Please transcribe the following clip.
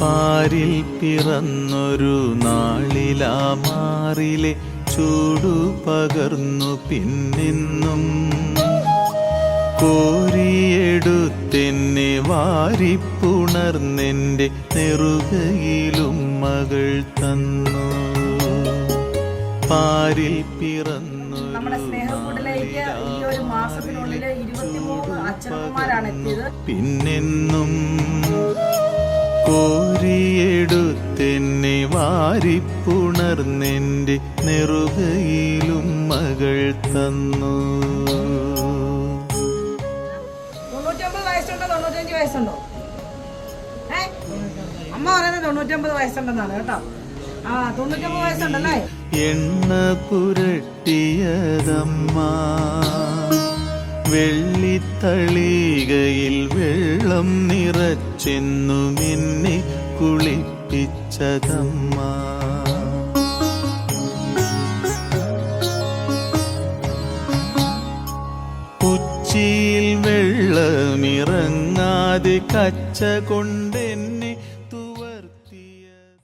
പാരിൽ പിറന്നൊരു നാളിലാ മാറിലെ ചൂടു പകർന്നു പിന്നിന്നും. കോരിയെടുത്തെന്നെ വാരിപ്പുണർന്നെന്റെ നെറുകയിലും മകൾ തന്നു. പാരിൽ പിറന്നു നമ്മുടെ സ്നേഹക്കൂടിലേക്ക് ഈ ഒരു മാസത്തിനുള്ളിൽ ഇരുപത്തിമൂന്ന് അച്ഛനമ്മമാരാണ് എത്തിയത്. പിന്നെന്നും. വാരിപ്പുണർന്നെന്റെ നെറുകയിലും മകൾ തന്നു. വയസ്സുണ്ടോ? ഏ? അമ്മ പറയുന്നത് തൊണ്ണൂറ്റൊമ്പത് വയസ്സുണ്ടെന്നാണ് കേട്ടോ. ആ തൊണ്ണൂറ്റൊമ്പത് വയസ്സുണ്ടല്ലേ? എണ്ണ പുരട്ടിയതമ്മ വെള്ളിത്തളികയിൽ വെള്ളം നിറച്ചെന്നു എന്നെ കുളിപ്പിച്ചതമ്മ ഉച്ചിയിൽ വെള്ളമിറങ്ങാതെ കച്ച കൊണ്ടെന്നെ